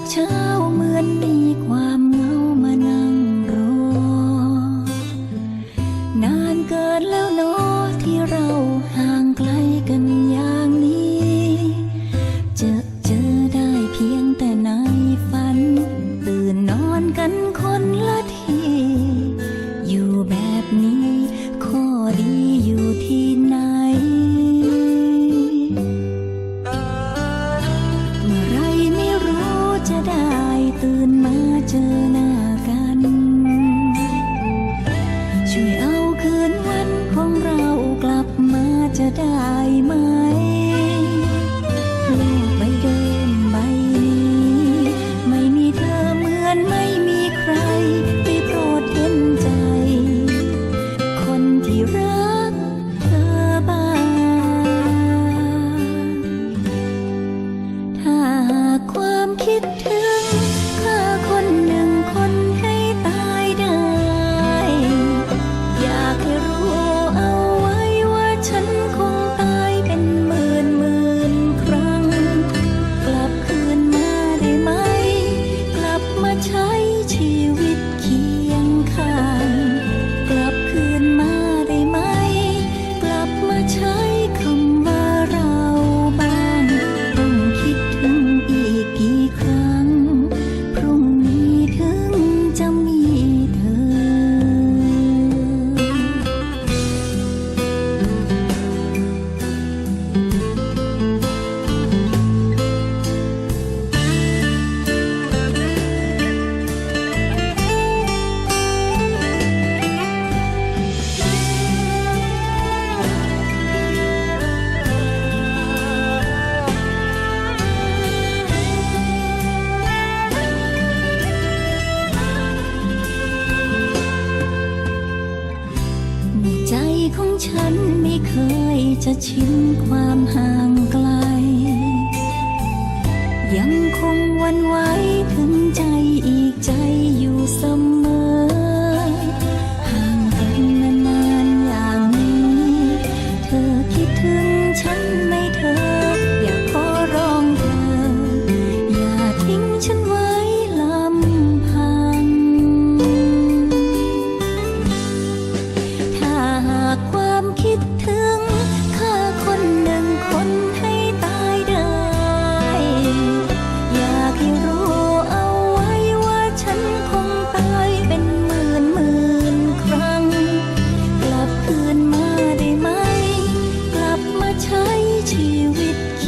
กเช้าเหมือนมีความเงามานั่งรอนานเกินแล้วเนาที่เราห่างไกล จะได้ตื่นมาเจอหน้ากัน ช่วยเอาคืนวันของเรากลับมาจะได้มา ฉันไม่เคยจะชินความห่างไกล ยังคงวันไวถึงใจอีกใจอยู่เสมอ ชีวิต